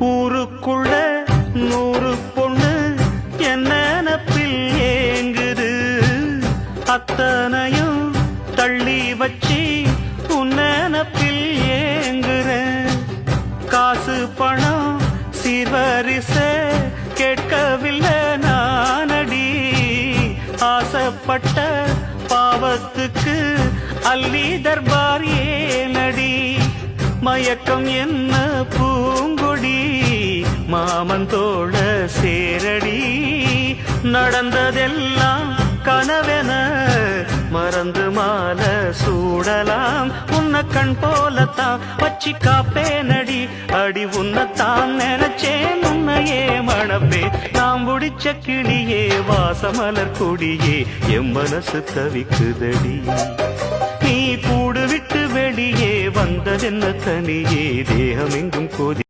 ஊருக்குள்ள நூறு பொண்ணு என்ன நினப்பில் ஏங்குது. அத்தனையும் தள்ளி வச்சு உன் நினப்பில் ஏங்குறேன். காசு பணம் சிவரிச கேட்கவில்லை நானடி. ஆசைப்பட்ட பாவத்துக்கு அள்ளி தர்பார் ஏனடி. மயக்கம் என்ன பூங்க மாமன் தோழ சேரடி. நடந்ததெல்லாம் கனவென மறந்து மால சூடலாம். உன்ன கண் போலத்தான் வச்சி காப்பேனடி. அடி உன்னத்தான் நினைச்சேன் உன்னையே மணப்பே நாம் முடிச்ச கிளியே வாசமலர் கொடியே என் மனசு தவிக்குதடி. நீ கூடு விட்டு வெளியே வந்ததென்ன தனியே தேகமெங்கும் கோதி